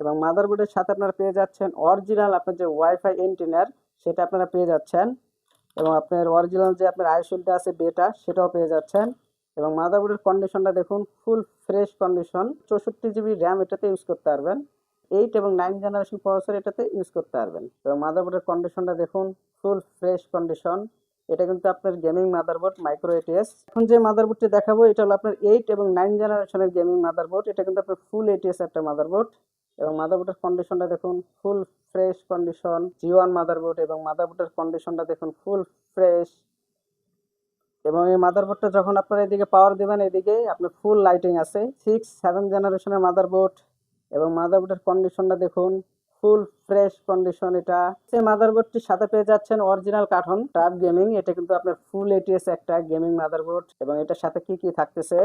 এবং মাদারবোর্ডের সাথে আপনারা পেয়ে যাচ্ছেন অরিজিনাল আপনার যে ওয়াইফাই এন্টিনার সেটা আপনারা পেয়ে যাচ্ছেন। এবং আপনার অরিজিনাল যে আপনার আইসোলটা আছে বেটা সেটাও পেয়ে যাচ্ছেন। এবং মাদারবোর্ডের কন্ডিশনটা দেখুন ফুল ফ্রেশ কন্ডিশন চৌষট্টি জিবি র্যাম এটাতে ইউজ করতে পারবেন। এইট এবং নাইন জেনারেশন প্রসেসর এটাতে ইউজ করতে পারবেন। এবং মাদারবোর্ডের কন্ডিশনটা দেখুন ফুল ফ্রেশ কন্ডিশন এটা কিন্তু আপনার গেমিং মাদারবোর্ড মাইক্রো এটিএস এখন যে মাদারবোর্ডটি দেখাবো, এটা হলো আপনার এইট এবং নাইন জেনারেশনের গেমিং মাদারবোর্ড এটা কিন্তু আপনার ফুল এটিএস একটা মাদারবোর্ড এবং মাদারবোর্ডের কন্ডিশনটা দেখুন full fresh condition G one motherboard এবং মাদারবোর্ডের কন্ডিশনটা দেখুন ফুল ফ্রেশ এবং এই মাদারবোর্ডটা যখন আপনারা এদিকে পাওয়ার দেবেন, এদিকে আপনার ফুল লাইটিং আছে। সিক্স সেভেন জেনারেশনের মাদারবোর্ড এবং মাদারবোর্ডের কন্ডিশনটা দেখুন ফুল ফ্রেশ কন্ডিশন এটা। সেই মাদারবোর্ডটির সাথে পেয়ে যাচ্ছেন অরিজিনাল কার্টন টাপ গেমিং এটা কিন্তু আপনার ফুল এটিএস একটা গেমিং মাদারবোর্ড এবং এটার সাথে কি কি থাকতেছে?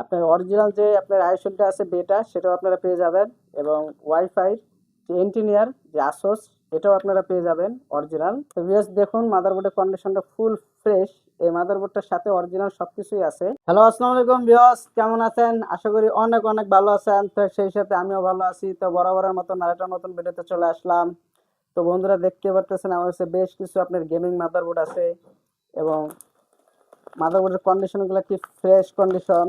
আপনার অরিজিনাল যে আপনার আইসোলটা আছে বেটা সেটাও আপনারা পেয়ে যাবেন। এবং ওয়াইফাই যে এন্টিনিয়ার যে আসোস এটাও আপনারা পেয়ে যাবেন অরিজিনাল তো ভিউয়ার্স দেখুন মাদারবোর্ডের কন্ডিশনটা ফুল ফ্রেশ এই মাদারবোর্ডটার সাথে অরিজিনাল সবকিছুই আছে। হ্যালো আসসালামু আলাইকুম ভিউয়ার্স কেমন আছেন? আশা করি অনেক অনেক ভালো আছেন। তো সেই সাথে আমিও ভালো আছি। তো বরাবরের মতন আরেকটার মতন ভিডিওতে চলে আসলাম। তো বন্ধুরা, দেখতে পারতেছেন, আমার কাছে বেশ কিছু আপনার গেমিং মাদারবোর্ড আছে। এবং মাদারবোর্ডের কন্ডিশনগুলো কি ফ্রেশ কন্ডিশন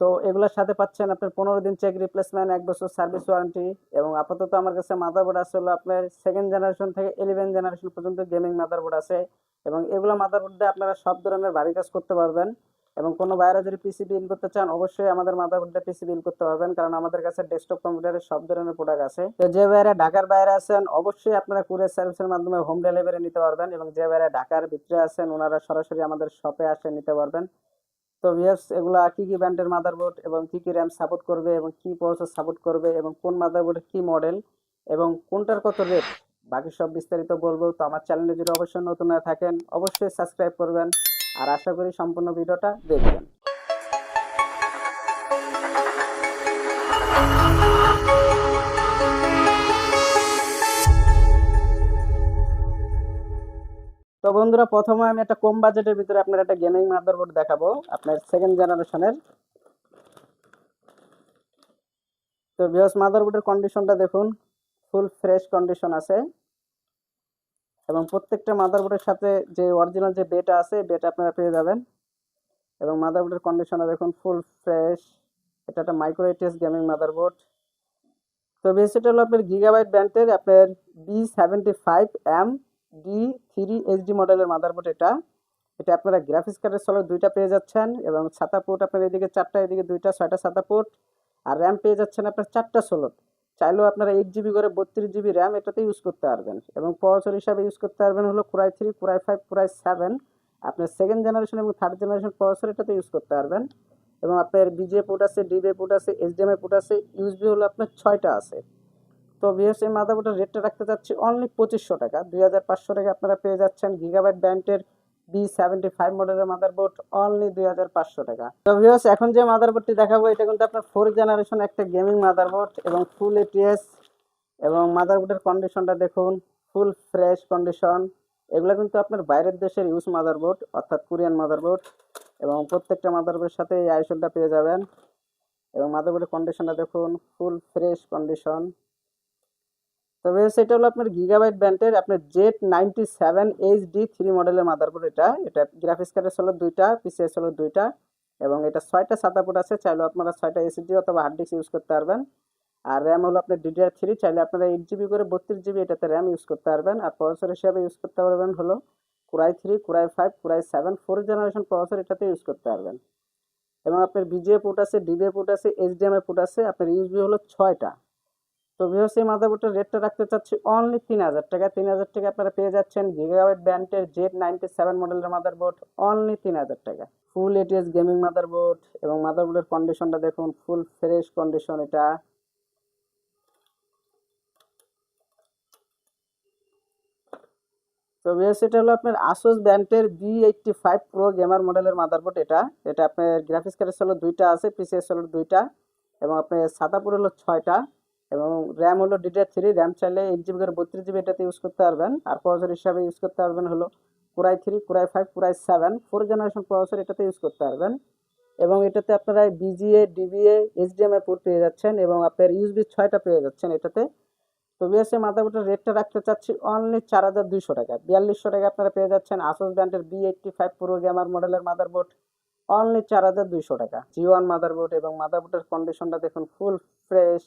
তো এগুলোর সাথে পাচ্ছেন আপনার পনেরো দিন চেক রিপ্লেসমেন্ট এক বছর সার্ভিস ওয়ারেন্টি এবং আপাতত আমার কাছে মাদারবোর্ড আছে হলো আপনার সেকেন্ড জেনারেশন থেকে ইলেভেন জেনারেশন পর্যন্ত গেমিং মাদারবোর্ড আছে এবং এগুলো মাদারবোর্ড দিয়ে আপনারা সব ধরনের বাড়ি কাজ করতে পারবেন এবং কোনো বাইরে যদি পিসি বিল করতে চান, অবশ্যই আমাদের মাদারবোর্ড দিয়ে পিসি বিল করতে পারবেন কারণ আমাদের কাছে ডেস্কটপ কম্পিউটারের সব ধরনের প্রোডাক্ট আছে। তো যে বাইরে ঢাকার বাইরে আছেন, অবশ্যই আপনারা কুরিয়ার সার্ভিসের মাধ্যমে হোম ডেলিভারি নিতে পারবেন এবং যে বাইরে ঢাকার ভিতরে আছেন, ওনারা সরাসরি আমাদের শপে আসে নিতে পারবেন। তো ভিএস এগুলা কি কি ব্র্যান্ডের মাদারবোর্ড এবং কি কি র্যাম সাপোর্ট করবে এবং কি প্রসেসর সাপোর্ট করবে এবং কোন মাদারবোর্ডের কি মডেল এবং কোনটার কত রেট বাকি সব বিস্তারিত বলব, তো আমার চ্যানেলে যদি অবশ্যই নতুন না থাকেন, অবশ্যই সাবস্ক্রাইব করবেন। আর আশা করি সম্পূর্ণ ভিডিওটা দেখবেন। তো বন্ধুরা, প্রথমে আমি একটা কম বাজেটের ভিতরে আপনার একটা গেমিং মাদারবোর্ড দেখাবো, আপনার সেকেন্ড জেনারেশনের তো বিহস মাদারবোর্ডের কন্ডিশনটা দেখুন ফুল ফ্রেশ কন্ডিশন আছে। এবং প্রত্যেকটা মাদারবোর্ডের সাথে যে অরিজিনাল যে বেটা আছে বেটা আপনারা পেয়ে যাবেন। এবং মাদারবোর্ডের কন্ডিশনটা দেখুন ফুল ফ্রেশ এটা একটা মাইক্রো এটিএস গেমিং মাদারবোর্ড তো বেসিটা হলো আপনার গিগাবাইট ব্র্যান্ডের আপনার B seventy five M D three HD মডেলের মাদারবোর্ড এটা। এটা আপনারা গ্রাফিক্স কার্ডের সলো দুইটা পেয়ে যাচ্ছেন এবং ছাতা পোর্ট আপনার এদিকে চারটা, এদিকে দুইটা, ছয়টা ছাতা পোর্ট আর র্যাম পেয়ে যাচ্ছেন আপনার চারটা ষোলো চাইলেও আপনারা এইট জিবি করে বত্রিশ জিবি র্যাম এটাতে ইউজ করতে পারবেন এবং প্রসেসর হিসাবে ইউজ করতে পারবেন হলো core i three core i five core i seven আপনার সেকেন্ড জেনারেশন এবং থার্ড জেনারেশন প্রসেসর এটাতে ইউজ করতে পারবেন। এবং আপনার বিজে পোর্ট আছে ডিবে পোর্ট আছে এইচডিএমআই পোর্ট আছে ইউএসবি হলো আপনার ছয়টা আছে। তো ভিএস এই মাদারবোর্ডের রেটটা রাখতে চাচ্ছি অনলি পঁচিশশো টাকা। দুই হাজার পাঁচশো টাকা আপনারা পেয়ে যাচ্ছেন গিগাবাইট ব্র্যান্ডের বি সেভেন্টি ফাইভ মডেলের মাদারবোর্ড অনলি দুই হাজার পাঁচশো টাকা। তো ভিউস এখন যে মাদারবোর্ডটি দেখাবো, এটা কিন্তু আপনার ফোর জেনারেশন একটা গেমিং মাদারবোর্ড এবং ফুল এটিএস এবং মাদারবোর্ডের কন্ডিশনটা দেখুন ফুল ফ্রেশ কন্ডিশন এগুলো কিন্তু আপনার বাইরের দেশের ইউজ মাদারবোর্ড, অর্থাৎ কোরিয়ান মাদারবোর্ড এবং প্রত্যেকটা মাদারবোর্ডের সাথে এই আইসোলটা পেয়ে যাবেন। এবং মাদারবোর্ডের কন্ডিশনটা দেখুন ফুল ফ্রেশ কন্ডিশন তবে সেটা হলো আপনার গিগাবাইট ব্র্যান্ডের আপনার Z ninety seven H D three মডেলের মাদারবোর্ড এটা। এটা গ্রাফিক্স কার্ডের হলো দুইটা পিসিএস হলো দুইটা এবং এটা ছয়টা সাতাপোর্ট আছে। চাইলেও আপনারা ছয়টা এসএসডি অথবা হার্ড ডিস্ক ইউজ করতে পারবেন। আর র্যাম হলো আপনার ডিডিআর থ্রি চাইলে আপনারা এইট জিবি করে বত্রিশ জিবি এটাতে র্যাম ইউজ করতে পারবেন। আর প্রসেসর হিসাবে ইউজ করতে পারবেন হলো core i three core i five core i seven four generation processor এটাতে ইউজ করতে পারবেন। এবং আপনার বিজিএ পোর্ট আছে ডিবিএ পোর্ট আছে এইচডিএমআই পোর্ট আছে, আপনার ইউজবি হলো ছয়টা। তো এই মাদারবোর্ডের রেটটা রাখতে চাচ্ছি অনলি তিন হাজার টাকা। তিন হাজার টাকা আপনারা পেয়ে যাচ্ছেন গিগাবাইট ব্র্যান্ডের জেড নাইনটি সেভেন মডেলের মাদারবোর্ড অনলি তিন হাজার টাকা। ফুল এটিএস গেমিং মাদারবোর্ড এবং মাদারবোর্ডের কন্ডিশনটা দেখুন ফুল ফ্রেশ কন্ডিশন এটা। তো ভিউস এটা হলো আপনার আসুস ব্র্যান্ডের B eighty five pro gamer মডেলের মাদারবোর্ড এটা। এটা আপনার গ্রাফিক্স কার্ডের হলো দুইটা আছে পিসিএস হলো দুইটা এবং আপনার সাতাপুর হলো ছয়টা। এবং র্যাম হলো ডিডিআর থ্রি র্যাম চাইলে এইট জিবি করে বত্রিশ জিবি এটাতে ইউজ করতে পারবেন। আর প্রসেসর হিসাবে ইউজ করতে পারবেন হলো core i three core i five core i seven four generation processor এটাতে ইউজ করতে পারবেন। এবং এটাতে আপনারা বিজিএ ডিবিএ এইচডিএমআই পোর্ট পেয়ে যাচ্ছেন এবং আপনার ইউএসবি ছয়টা পেয়ে যাচ্ছেন এটাতে। তো বিএসএ মাদারবোর্ডের রেটটা রাখতে চাচ্ছি অনলি চার হাজার দুইশো টাকা। বিয়াল্লিশশো টাকা আপনারা পেয়ে যাচ্ছেন আসুস ব্র্যান্ডের B eighty five pro gamer মডেলের মাদারবোর্ড। অনলি চার হাজার দুইশো টাকা। জি ওয়ান মাদারবোর্ড এবং মাদারবোর্ডের কন্ডিশনটা দেখুন ফুল ফ্রেশ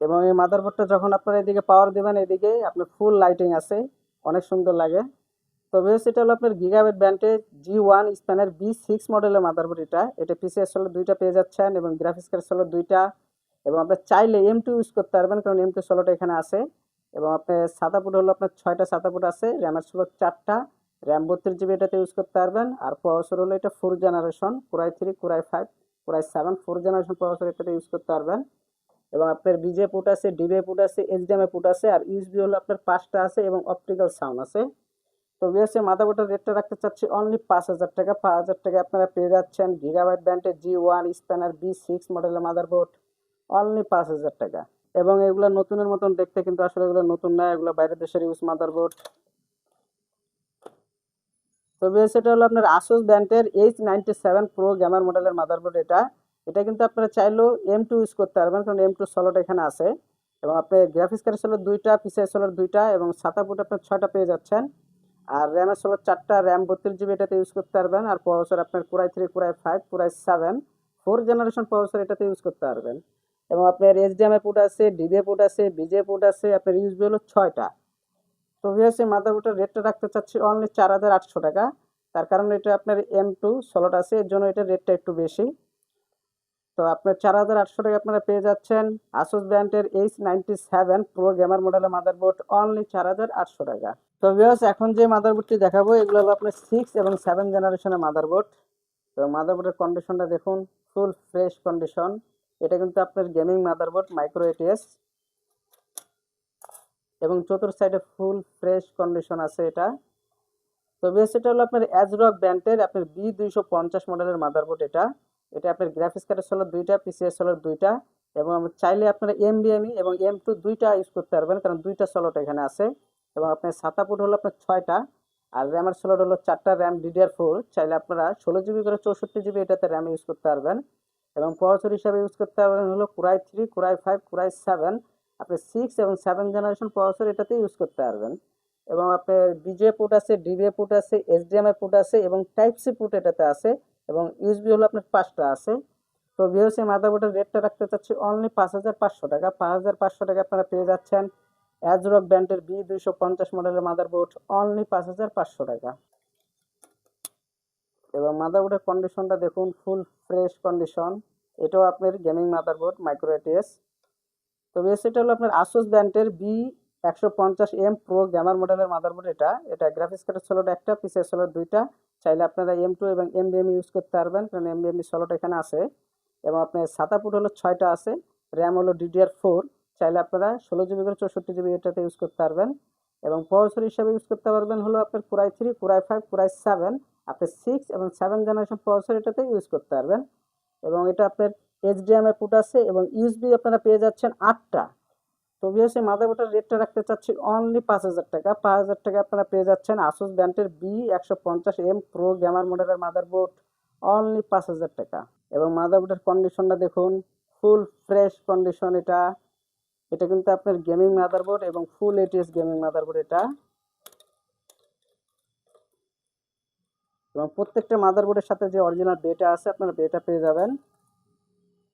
এবং এই মাদারবোর্ডটা যখন আপনারা এদিকে পাওয়ার দেবেন, এদিকে আপনার ফুল লাইটিং আছে। অনেক সুন্দর লাগে। তো বেশ এটা হলো আপনার গিগাবেট ব্র্যান্ডের জি ওয়ান স্প্যানের বি সিক্স মডেলের মাদারবোর্ড এটা। এটা পিসিএস হলো দুইটা পেয়ে যাচ্ছেন এবং গ্রাফিক্স কার্ড হলো দুইটা। এবং আপনার চাইলে এম টু ইউজ করতে পারবেন, কারণ এম টু ষোলোটা এখানে আছে। এবং আপনার সাদা ফুট হলো আপনার ছয়টা সাদা ফুট আছে। র্যামের ষোলো চারটা। র্যাম বত্রিশ জিবি এটাতে ইউজ করতে পারবেন। আর প্রসেসর হলো এটা four generation core i three core i five core i seven four generation processor এটাতে ইউজ করতে পারবেন। এবং আপনার বিজে পুট আছে, ডিবে পুট আছে এইচডিএমএ পুট আছে, আর ইউএসবি হলো আপনার পাঁচটা আছে এবং অপটিক্যাল সাউন্ড আছে। তো বিএসএ মাদারবোর্ডের রেটটা রাখতে চাচ্ছি অনলি পাঁচ হাজার টাকা। পাঁচ হাজার টাকা আপনারা পেয়ে যাচ্ছেন গিগাবাইট ব্র্যান্ডের G one sniper B six মডেলের মাদারবোর্ড অনলি পাঁচ হাজার টাকা। এবং এগুলো নতুনের মতন দেখতে কিন্তু আসলে এগুলো নতুন না, এগুলো বাইরের দেশের ইউজ মাদারবোর্ড তো বিএসএটা হলো আপনার আসুস ব্র্যান্ডের H ninety seven pro gamer মডেলের মাদারবোর্ড এটা। এটা কিন্তু আপনারা চাইলেও এম টু ইউজ করতে পারবেন, কারণ এম টু ষোলোটা এখানে আছে। এবং আপনি গ্রাফিক্স কার্ড ষোলো দুইটা পিসিআই ষোলোর দুইটা, এবং সাতা ফুট আপনার ছয়টা পেয়ে যাচ্ছেন। আর র্যামের ষোলো চারটা র্যাম বত্রিশ জিবি এটাতে ইউজ করতে পারবেন, আর প্রসেসর আপনার core i three core i five core i seven four generation processor এটাতে ইউজ করতে পারবেন। এবং আপনার এইচডিএমআই পুট আছে ডিবিএ পুট আছে বিজে পুট আছে, আপনার ইউজবি হলো ছয়টা। তো ভিএসএ মাদারবোর্ডের রেটটা রাখতে চাচ্ছি অনলি চার হাজার আটশো টাকা। তার কারণ এটা আপনার এম টু ষোলোটা আছে, এর জন্য এটার রেটটা একটু বেশি। তো আপনার চার হাজার আটশো টাকা আপনারা পেয়ে যাচ্ছেন। আসুস ব্র্যান্ডের H ninety seven pro gamer মডেলের মাদারবোর্ড অনলি চার হাজার আটশো টাকা। তো ভিউয়ার্স এখন যে মাদারবোর্ডটি দেখাবো, এগুলো হলো আপনার সিক্স এবং সেভেন জেনারেশনের মাদারবোর্ড তো মাদারবোর্ডের কন্ডিশনটা দেখুন ফুল ফ্রেশ কন্ডিশন এটা কিন্তু আপনার গেমিং মাদারবোর্ড মাইক্রো এটিএস এবং চতুর্থ সাইডে ফুল ফ্রেশ কন্ডিশন আছে এটা। তো বেশ এটা হলো আপনার অ্যাজরক ব্র্যান্ডের আপনার বি দুইশো পঞ্চাশ মডেলের মাদারবোর্ড এটা। এটা আপনার গ্রাফিক্স কার্ডের হলো দুইটা পিসিএস হলো দুইটা এবং চাইলে আপনারা এমবিএমই এবং এম টু দুইটা ইউজ করতে পারবেন, কারণ দুইটা স্লট এখানে আছে এবং আপনার সাতা ফুট হলো আপনার ছয়টা আর র্যামের স্লট হলো চারটা র্যাম ডিডিআর ফোর চাইলে আপনারা ষোলো জিবি করে চৌষট্টি জিবি এটাতে র্যাম ইউজ করতে পারবেন এবং প্রসেসর হিসাবে ইউজ করতে পারবেন হলো core i three core i five core i seven আপনি সিক্স এবং সেভেন জেনারেশন প্রসেসর এটাতে ইউজ করতে পারবেন এবং আপনার বিজে পুট আছে ডিবিএ পুট আছে এইচডিএমআই পুট আছে এবং টাইপ সি পুট এটাতে আছে। এবং ইউএসবি হলো আপনার পাঁচটা আছে। তো ভিওসি মাদারবোর্ডের রেটটা রাখতে চাচ্ছি অনলি পাঁচ হাজার পাঁচশো টাকা। পাঁচ হাজার পাঁচশো টাকা আপনারা পেয়ে যাচ্ছেন অ্যাজরক ব্র্যান্ডের বি দুইশো পঞ্চাশ মডেলের মাদারবোর্ড অনলি পাঁচ হাজার পাঁচশো টাকা। এবং মাদারবোর্ডের কন্ডিশনটা দেখুন ফুল ফ্রেশ কন্ডিশন এটাও আপনার গেমিং মাদারবোর্ড মাইক্রো এটিএস তো এটা হলো আপনার আসুস ব্র্যান্ডের বি একশো পঞ্চাশ এম প্রো গ্যামার মডেলের মাদারবোর্ড এটা। এটা গ্রাফিক্স কার্ডের ষোলোটা একটা, পিসের ষোলো দুইটা। চাইলে আপনারা এম টু এবং এম বিএম ইউজ করতে পারবেন, কারণ এম বিএম ষোলোটা এখানে আছে। এবং আপনার সাতা ফুট হলো ছয়টা আছে র্যাম হলো ডিডিআর ফোর চাইলে আপনারা ষোলো জিবি করে চৌষট্টি জিবি এটাতে ইউজ করতে পারবেন। এবং প্রসেসর হিসাবে ইউজ করতে পারবেন হলো আপনার core i three core i five core i seven আপনি সিক্স এবং সেভেন জেনারেশন প্রসেসর এটাতে ইউজ করতে পারবেন। এবং এটা আপনার এইচডিএমআই পুট আছে এবং ইউএসবি আপনারা পেয়ে যাচ্ছেন আটটা। তো বিএসএ মাদারবোর্ডের রেটটা রাখতে চাচ্ছি অনলি পাঁচ হাজার টাকা। পাঁচ হাজার টাকা আপনারা পেয়ে যাচ্ছেন আসুস ব্র্যান্ডের বি একশো পঞ্চাশ এম প্রো গ্যামার মডেলের মাদারবোর্ড অনলি পাঁচ হাজার টাকা। এবং মাদারবোর্ডের কন্ডিশনটা দেখুন ফুল ফ্রেশ কন্ডিশন এটা। এটা কিন্তু আপনার গেমিং মাদারবোর্ড এবং ফুল এটিএস গেমিং মাদারবোর্ড এটা। এবং প্রত্যেকটা মাদারবোর্ডের সাথে যে অরিজিনাল ডেটা আছে, আপনারা ডেটা পেয়ে যাবেন।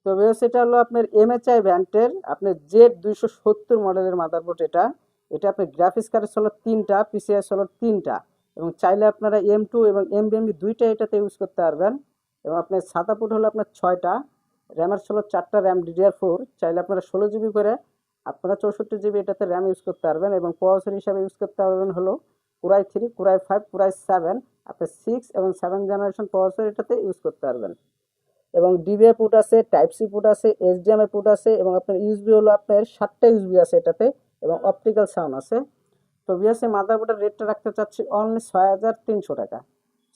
তো সেটা হলো আপনার এমএচআই ভ্যান্টের আপনার জেড দুইশো সত্তর মডেলের মাদারবোর্ড এটা এটা আপনার গ্রাফিক্স কার্ডের হলো তিনটা পিসিআই হলো তিনটা। এবং চাইলে আপনারা এম টু এবং এম বিএমবি দুইটা এটাতে ইউজ করতে পারবেন। এবং আপনার সাদা পুট হলো আপনার ছয়টা র্যামের ষোলো চারটা র্যাম ডিডিআর ফোর চাইলে আপনারা ষোলো জিবি করে আপনারা চৌষট্টি জিবি এটাতে র্যাম ইউজ করতে পারবেন। এবং প্রসেসর হিসাবে ইউজ করতে পারবেন হলো core i three core i five core i seven আপনি সিক্স এবং সেভেন জেনারেশন প্রসেসর এটাতে ইউজ করতে পারবেন। এবং ডিবিআই পুট আছে টাইপ সি পুট আছে এইচডিএমআই পুট আছে এবং আপনার ইউএসবি হলো আপনার সাতটা ইউএসবি আছে এটাতে এবং অপটিক্যাল সাউন্ড আছে। তো বিএসএ মাদারবোর্ডের রেটটা রাখতে চাচ্ছি অনলি ছয় হাজার তিনশো টাকা।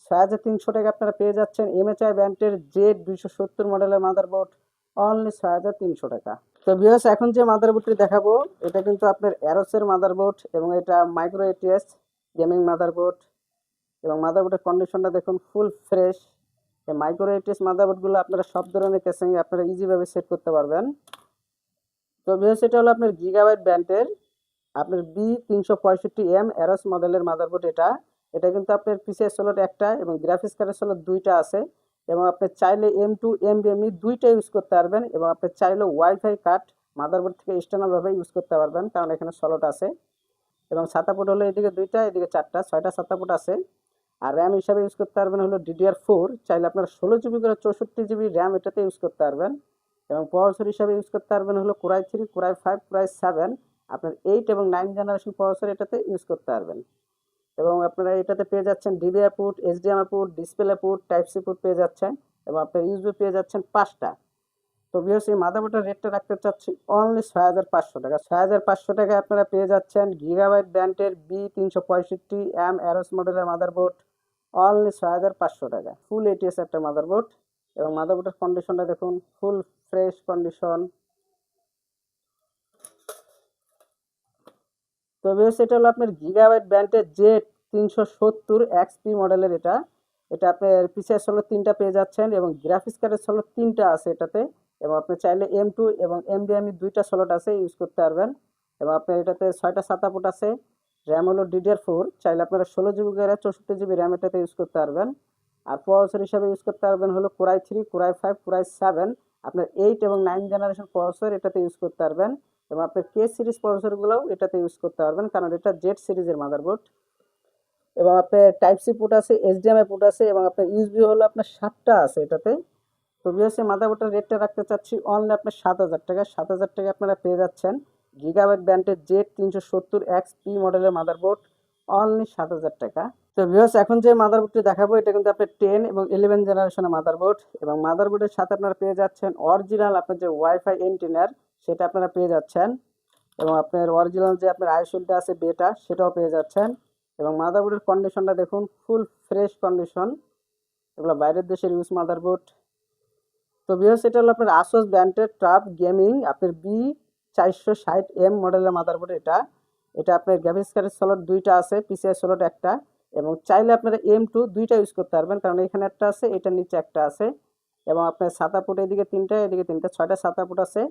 ছয় হাজার তিনশো টাকা আপনারা পেয়ে যাচ্ছেন এমএচআই ব্যান্ডের জেড দুইশো সত্তর মডেলের মাদারবোর্ড অনলি ছয় হাজার তিনশো টাকা। তো বিএস এখন যে মাদারবোর্ডটি দেখাবো, এটা কিন্তু আপনার অ্যারোসের মাদারবোর্ড এবং এটা মাইক্রো এটিএস গেমিং মাদারবোর্ড এবং মাদারবোর্ডের কন্ডিশনটা দেখুন ফুল ফ্রেশ এই মাইক্রো এইটিএস মাদারবোর্ডগুলো আপনারা সব ধরনের কেসিং আপনারা ইজিভাবে সেট করতে পারবেন। তো বিএস এটা হলো আপনার গিগাবাইট ব্র্যান্ডের আপনার বি তিনশো পঁয়ষট্টি এম এরস মডেলের মাদারবোর্ড এটা। এটা কিন্তু আপনার পিসিআই স্লট একটা এবং গ্রাফিক্স কার্ডের স্লট দুইটা আছে এবং আপনি চাইলে এম টু এম বিএমই দুইটা ইউজ করতে পারবেন এবং আপনি চাইলে ওয়াইফাই কার্ড মাদারবোর্ড থেকে এক্সটার্নালভাবে ইউজ করতে পারবেন, কারণ এখানে স্লট আছে। এবং সাতাপুট হলো এদিকে দুইটা, এদিকে চারটা, ছয়টা সাতাপুট আছে। আর র্যাম হিসাবে ইউজ করতে পারবেন হলো ডিডিআর ফোর চাইলে আপনারা ষোলো জিবি করে চৌষট্টি জিবি র্যাম এটাতে ইউজ করতে পারবেন। এবং প্রসেসর হিসাবে ইউজ করতে পারবেন হলো core i three core i five core i seven আপনার এইট এবং নাইন জেনারেশন প্রসেসর এটাতে ইউজ করতে পারবেন। এবং আপনারা এটাতে পেয়ে যাচ্ছেন DVI port HDMI port display port type C port পেয়ে যাচ্ছেন এবং আপনার ইউজবি পেয়ে যাচ্ছেন পাঁচটা। তো বিএস এই মাদারবোর্ডের রেটটা রাখতে চাচ্ছি অনলি ছয় হাজার পাঁচশো টাকা। ছয় হাজার পাঁচশো টাকায় আপনারা পেয়ে যাচ্ছেন গিগাবাইট ব্র্যান্ডের বি তিনশো পঁয়ষট্টি এম অ্যারোস মডেলের মাদারবোর্ড অনলি ছয় হাজার পাঁচশো টাকা। ফুল এটিএস একটা মাদারবোর্ড এবং মাদারবোর্ডের কন্ডিশনটা দেখুন ফুল ফ্রেশ কন্ডিশন তো বেশ এটা হলো আপনার গিগাবাইট ব্র্যান্ডের জেড তিনশো সত্তর এক্সপি মডেলের এটা। এটা আপনার পিসিআর ষোলো তিনটা পেয়ে যাচ্ছেন এবং গ্রাফিক্স কার্ডের ষোলো তিনটা আছে এটাতে। এবং আপনি চাইলে এম টু এবং এম বিএমই দুইটা স্লট আছে ইউজ করতে পারবেন। এবং আপনার এটাতে ছয়টা সাতা ফুট আছে। র্যাম হলো ডিডিআর ফোর চাইলে আপনারা ষোলো জিবি করে চৌষট্টি জিবি র্যাম এটাতে ইউজ করতে পারবেন। আর প্রসেসর হিসাবে ইউজ করতে পারবেন হলো core i three core i five core i seven আপনার এইট এবং নাইন জেনারেশন প্রসেসর এটাতে ইউজ করতে পারবেন। এবং আপনার কে সিরিজ প্রসেসরগুলোও এটাতে ইউজ করতে পারবেন, কারণ এটা জেড সিরিজের মাদারবোর্ড এবং আপনার টাইপ সি পুট আছে এইচডিএমআই পুট আছে, এবং আপনার ইউএসবি হলো আপনার সাতটা আছে এটাতে। তো বিএসসি মাদারবোর্ডের রেটটা রাখতে চাচ্ছি অনলি আপনার সাত হাজার টাকা। সাত হাজার টাকা আপনারা পেয়ে যাচ্ছেন গিগাবাইট ব্র্যান্ডের জেড তিনশো সত্তর এক্স পি মডেলের মাদারবোর্ড অনলি সাত হাজার টাকা। তো ভিউস এখন যে মাদারবোর্ডটি দেখাবো, এটা কিন্তু আপনার টেন এবং ইলেভেন জেনারেশনের মাদারবোর্ড এবং মাদারবোর্ডের সাথে আপনারা পেয়ে যাচ্ছেন অরিজিনাল আপনার যে ওয়াইফাই এন্টিনার সেটা আপনারা পেয়ে যাচ্ছেন এবং আপনার অরিজিনাল যে আপনার আইসোলটা আছে বেটা সেটাও পেয়ে যাচ্ছেন এবং মাদারবোর্ডের কন্ডিশনটা দেখুন ফুল ফ্রেশ কন্ডিশন এগুলো বাইরের দেশের ইউজ মাদারবোর্ড তো বিহস এটা হলো আপনার আসোস ব্র্যান্ডের ট্রাপ গেমিং আপনার বি চারশো ষাট এম মডেলের মাদারবোর্ড এটা। এটা আপনার গ্রাফিক্স কার্ডের স্লট দুইটা আছে পিসিআই স্লট একটা, এবং চাইলে আপনারা এম টু দুইটা ইউজ করতে পারবেন, কারণ এখানে একটা আছে, এটার নিচে একটা আছে, এবং আপনার সাতা ফুট এদিকে তিনটা এদিকে তিনটা, ছয়টা সাতা ফুট আছে,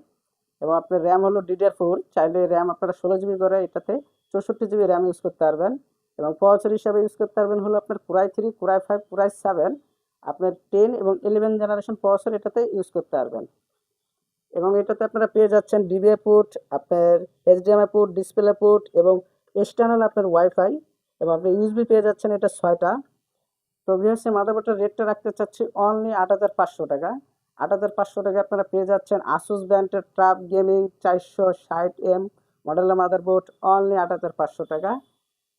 এবং আপনার র্যাম হলো ডিডিআর ফোর চাইলে র্যাম আপনারা ষোলো জিবি করে এটাতে চৌষট্টি জিবি র্যাম ইউজ করতে পারবেন, এবং প্রসেসর হিসাবে ইউজ করতে পারবেন হলো আপনার core i three core i five core i seven আপনার টেন এবং ইলেভেন জেনারেশন প্রসেসর এটাতে ইউজ করতে পারবেন। এবং এটাতে আপনারা পেয়ে যাচ্ছেন ডিবিএ পুট আপনার এইচডিএমআই পুট ডিসপ্লে পুট এবং এক্সটার্নাল আপনার ওয়াইফাই এবং আপনি ইউএসবি পেয়ে যাচ্ছেন এটা ছয়টা। তো ভিএসসি মাদারবোর্ডের রেটটা রাখতে চাচ্ছি অনলি আট হাজার পাঁচশো টাকা। আট হাজার পাঁচশো টাকা আপনারা পেয়ে যাচ্ছেন আসুস ব্র্যান্ডের ট্রাপ গেমিং চারশো ষাট এম মডেলের মাদারবোর্ড অনলি আট হাজার পাঁচশো টাকা।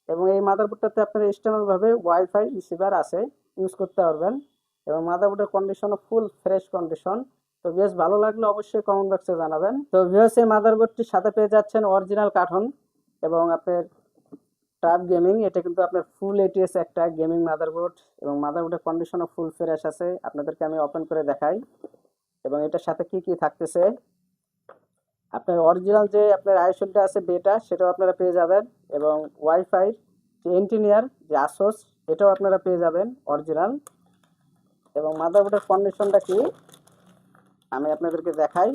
এবং এই মাদারবোর্ডটাতে আপনার এক্সটার্নালভাবে ওয়াইফাই রিসিভার আছে ইউজ করতে পারবেন। এবং মাদারবোর্ডের কন্ডিশনও ফুল ফ্রেশ কন্ডিশন তো বেশ ভালো লাগলে অবশ্যই কমেন্ট বক্সে জানাবেন। তো ভিউস এই মাদারবোর্ডটির সাথে পেয়ে যাচ্ছেন অরিজিনাল কার্টন এবং আপনার টাপ গেমিং এটা কিন্তু আপনার ফুল এটিএস একটা গেমিং মাদারবোর্ড এবং মাদারবোর্ডের কন্ডিশনও ফুল ফ্রেশ আছে। আপনাদেরকে আমি ওপেন করে দেখাই। এবং এটার সাথে কি কি থাকতেছে? আপনার অরিজিনাল যে আপনার আইসোলটা আছে বেটা সেটাও আপনারা পেয়ে যাবেন। এবং ওয়াইফাই যে এন্টিনিয়ার যে আসোস এটাও আপনারা পেয়ে যাবেন অরিজিনাল এবং মাদারবোর্ডের কন্ডিশনটা কি? আমি আপনাদেরকে দেখাই।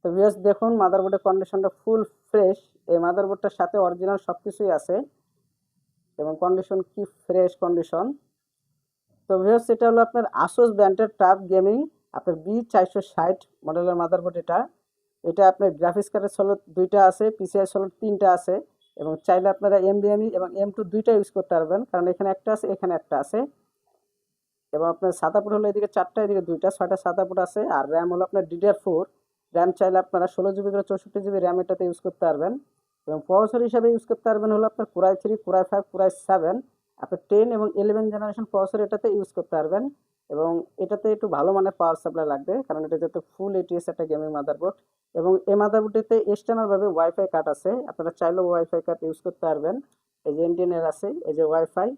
তো ভিউয়ার্স দেখুন মাদারবোর্ডের কন্ডিশনটা ফুল ফ্রেশ এই মাদারবোর্ডটার সাথে অরিজিনাল সব কিছুই আছে। এবং কন্ডিশন কি ফ্রেশ কন্ডিশন তো ভিউয়ার্স এটা হলো আপনার আসোস ব্র্যান্ডের টাপ গেমিং আপনার বি চারশো ষাট মডেলের মাদারবোর্ড এটা। এটা আপনার গ্রাফিক্স কার্ডের সলট দুইটা আছে পিসিআই সলট তিনটা আছে। এবং চাইলে আপনারা এমবিএমই এবং এম টু দুইটা ইউজ করতে পারবেন, কারণ এখানে একটা আছে, এখানে একটা আছে। এবং আপনার সাদা পুট হলো এদিকে চারটা, এদিকে দুইটা, ছয়টা সাদা পুট আছে। আর র্যাম হলো আপনার ডিডিআর ফোর র্যাম চাইলে আপনারা ষোলো জিবি করে চৌষট্টি জিবি র্যাম এটাতে ইউজ করতে পারবেন। এবং প্রসেসর হিসাবে ইউজ করতে পারবেন হলো আপনার core i three core i five core i seven আপনার টেন এবং ইলেভেন জেনারেশন প্রসেসর এটাতে ইউজ করতে পারবেন। এবং এটাতে একটু ভালো মানের পাওয়ার সাপ্লাই লাগবে, কারণ এটা যেহেতু ফুল এটিএস একটা গেমিং মাদারবোর্ড এবং এই মাদারবোর্ডটিতে এক্সটার্নালভাবে ওয়াইফাই কার্ড আছে, আপনারা চাইলেও ওয়াইফাই কার্ড ইউজ করতে পারবেন। এই যে এনটিএনের আছে, এই যে ওয়াইফাই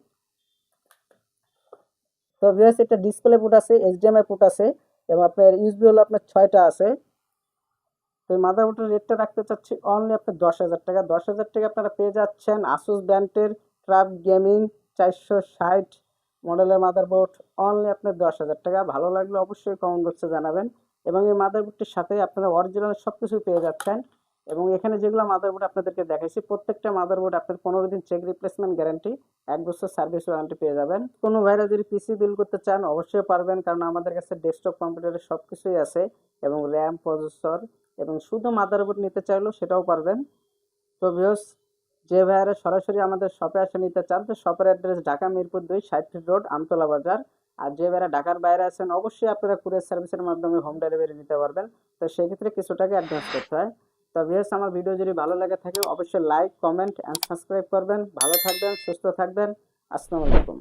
তো ভিউয়ার্স এটা ডিসপ্লে পুট আছে এইচডিএমআই পুট আছে এবং আপনার ইউএসবি হলো আপনার ছয়টা আছে। তো এই মাদারবোর্ডের রেটটা রাখতে চাচ্ছি অনলি আপনার দশ হাজার টাকা। দশ হাজার টাকা আপনারা পেয়ে যাচ্ছেন আসুস ব্র্যান্ডের ট্রাপ গেমিং চারশো ষাট মডেলের মাদারবোর্ড অনলি আপনার দশ হাজার টাকা। ভালো লাগলে অবশ্যই কমেন্ট বক্সে জানাবেন। এবং এই মাদারবোর্ডটির সাথে আপনারা অরিজিনাল সব কিছু পেয়ে যাচ্ছেন। এবং এখানে যেগুলো মাদারবোর্ড আপনাদেরকে দেখাইছি, প্রত্যেকটা মাদারবোর্ড আপনার পনেরো দিন চেক রিপ্লেসমেন্ট গ্যারান্টি এক বছর সার্ভিস ওয়ারেন্টি পেয়ে যাবেন। কোনো ভাইরা যদি পিসি বিল করতে চান, অবশ্যই পারবেন। কারণ আমাদের কাছে ডেস্কটপ কম্পিউটারের সব কিছুই আছে। এবং র্যাম প্রসেসর এবং শুধু মাদারবোর্ড নিতে চাইলেও সেটাও পারবেন। তো ভিউস যে ভাইয়ারা সরাসরি আমাদের শপে আসে নিতে চান, তো শপের অ্যাড্রেস ঢাকা মিরপুর দুই ষাট রোড আমতলা বাজার। আর যে ভাইয়ারা ঢাকার বাইরে আছেন, অবশ্যই আপনারা কুরিয়ার সার্ভিসের মাধ্যমে হোম ডেলিভারি নিতে পারবেন। তো সেক্ষেত্রে কিছু টাকা অ্যাডভান্স করতে হয়। তো ভিএস আমার ভিডিও যদি ভালো লাগে থাকে, অবশ্যই লাইক কমেন্ট অ্যান্ড সাবস্ক্রাইব করবেন। ভালো থাকবেন, সুস্থ থাকবেন। আসসালামু আলাইকুম।